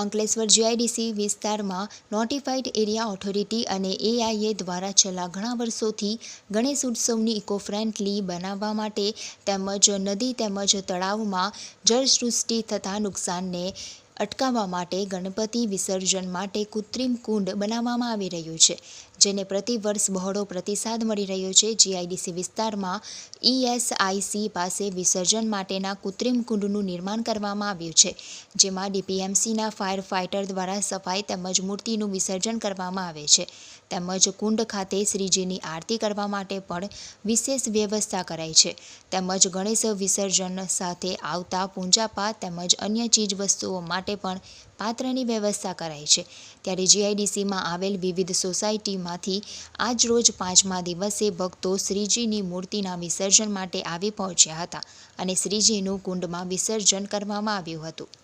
Ankleshwar GIDC વિસ્તારમાં notified area authority અને AIA દ્વારા છેલ્લા ઘણા વર્ષોથી ગણેશ ઉત્સવની ઇકો ફ્રેન્ડલી બનાવવા માટે તેમજ નદી તેમજ તળાવમાં જળસૃષ્ટિ થતા નુકસાનને અટકાવવા માટે ગણપતિ વિસર્જન માટે કૃત્રિમ કુંડ બનાવવામાં આવી રહ્યું છે. જેને પ્રતિવર્ષ બહોળો પ્રતિસાદ મળી રહ્યો છે. જીઆઈડીસી વિસ્તારમાં ઈએસઆઈસી પાસે વિસર્જન માટેના કૃત્રિમ કુંડનું નિર્માણ કરવામાં આવ્યું છે, જેમાં ડીપીએમસીના ફાયર ફાઇટર દ્વારા સફાઈ તેમજ મૂર્તિનું વિસર્જન કરવામાં આવે છે. તેમજ કુંડ ખાતે શ્રીજીની આરતી કરવા માટે પણ વિશેષ વ્યવસ્થા કરાઈ છે. તેમજ ગણેશ વિસર્જન સાથે આવતા પૂંજાપાઠ તેમજ અન્ય ચીજવસ્તુઓ માટે પણ પાત્રની વ્યવસ્થા કરાઈ છે. ત્યારે જીઆઈડીસીમાં આવેલ વિવિધ સોસાયટીમાંથી આજ રોજ પાંચમા દિવસે ભક્તો શ્રીજીની મૂર્તિના વિસર્જન માટે આવી પહોંચ્યા હતા અને શ્રીજીનું કુંડમાં વિસર્જન કરવામાં આવ્યું હતું.